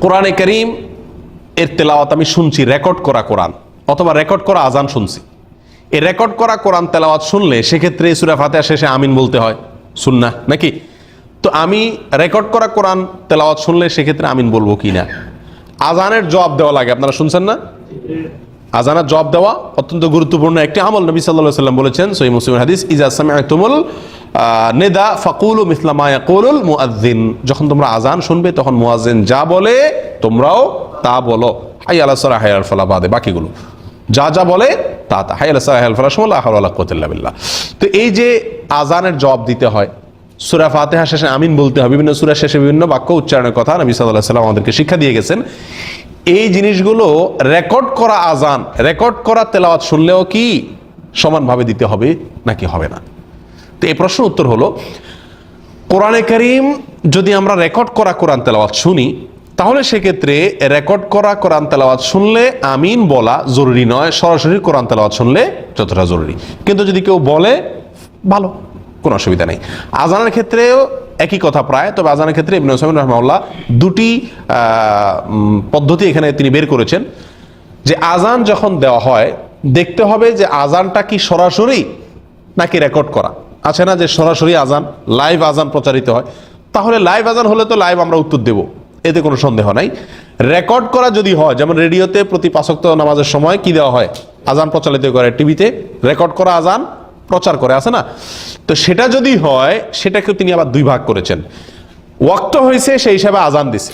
কোরআনে করিম এর তেলাওয়াত আমি শুনছি রেকর্ড করা কোরআন অথবা রেকর্ড করা আজান শুনছি। এই রেকর্ড করা কোরআন তেলাওয়াত শুনলে সেক্ষেত্রে সুরা ফাতেহা শেষে আমিন বলতে হয় শুননা নাকি? তো আমি রেকর্ড করা কোরআন তেলাওয়াত শুনলে সেক্ষেত্রে আমিন বলব কি না? আজানের জবাব দেওয়া লাগে আপনারা শুনছেন না? আজানের জবাব দেওয়া অত্যন্ত গুরুত্বপূর্ণ একটি আমল। নবী সাল্লাহ সাল্লাম বলেছেন সই মুসলিম হাদিস ইজা সামিআতুমুল আহ, নেদা ফাকুল মিসলামা ইয়াকুলুল মুআজ্জিন। যখন তোমরা আজান শুনবে, তখন মুআজ্জিন যা বলে, তোমরাও তা বলো। হাই আলা সারা হাই ফালা বাদে, বাকিগুলো। যা যা বলে, তা তা। হাই আলা সারা হাই আল ফালা সমল্লা আহলা কুওয়াতিল্লা বিল্লাহ। তো এই যে আজানের জবাব দিতে হয়, সুরা ফাতেহা শেষে আমিন বলতে হয়, বিভিন্ন সুরা শেষে বিভিন্ন বাক্য উচ্চারণের কথা নবী সাল্লাহ সাল্লাম আমাদেরকে শিক্ষা দিয়ে গেছেন। এই জিনিসগুলো রেকর্ড করা আজান রেকর্ড করা তেলাওয়াত শুনলেও কি সমানভাবে দিতে হবে নাকি হবে না? তো এই প্রশ্ন উত্তর হলো, কোরআনে করিম যদি আমরা রেকর্ড করা কোরআন তেলাওয়াত শুনি, তাহলে সেক্ষেত্রে রেকর্ড করা কোরআন তেলাওয়াত শুনলে আমিন বলা জরুরি নয়, সরাসরি কোরআন তেলাওয়াত শুনলে যতটা জরুরি। কিন্তু যদি কেউ বলে, ভালো, কোনো অসুবিধা নেই। আজানের ক্ষেত্রেও একই কথা প্রায়, তবে আজানের ক্ষেত্রে ইবনে ওসামিন রহমাউল্লাহ দুটি পদ্ধতি এখানে তিনি বের করেছেন, যে আজান যখন দেওয়া হয়, দেখতে হবে যে আজানটা কি সরাসরি নাকি রেকর্ড করা। আছে না যে সরাসরি আজান লাইভ আজান প্রচারিত হয়? তাহলে লাইভ আজান হলে তো লাইভ আমরা উত্তর দেব, এতে কোনো সন্দেহ নাই। রেকর্ড করা যদি হয়, যেমন রেডিওতে প্রতি পাঁচক্ত নামাজের সময় কি দেওয়া হয়? আজান প্রচারিত করে টিভিতে রেকর্ড করা আজান প্রচার করে, আছে না? তো সেটা যদি হয় সেটাকে তিনি আবার দুই ভাগ করেছেন। ওয়াক্ত হয়েছে, সেই হিসাবে আজান দিছে।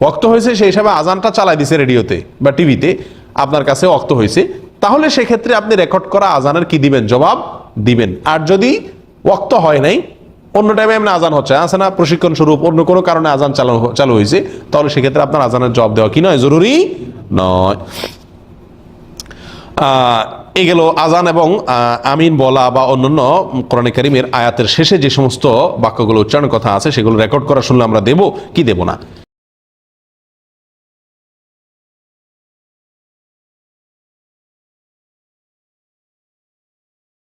ওক্ত হয়েছে, সেই হিসাবে আজানটা চালাই দিছে রেডিওতে বা টিভিতে। আপনার কাছে অক্ত হয়েছে। তাহলে সেক্ষেত্রে আপনি রেকর্ড করা আজানের কি দিবেন? জবাব দিবেন। আর যদি ওক্ত হয় নাই, অন্য টাইমে এমনি আজান হচ্ছে। আছে না, প্রশিক্ষণ স্বরূপ, অন্য কোনো কারণে আজান চালু চালু হয়েছে, তাহলে সেক্ষেত্রে আপনার আজানের জবাব দেওয়া কি নয়? জরুরি নয়। এই গেল আজান এবং আমিন বলা বা অন্যান্য কোরআনে কারিমের আয়াতের শেষে যে সমস্ত বাক্যগুলো উচ্চারণ কথা আছে, সেগুলো রেকর্ড করা শুনলে আমরা দেব, কি দেব না?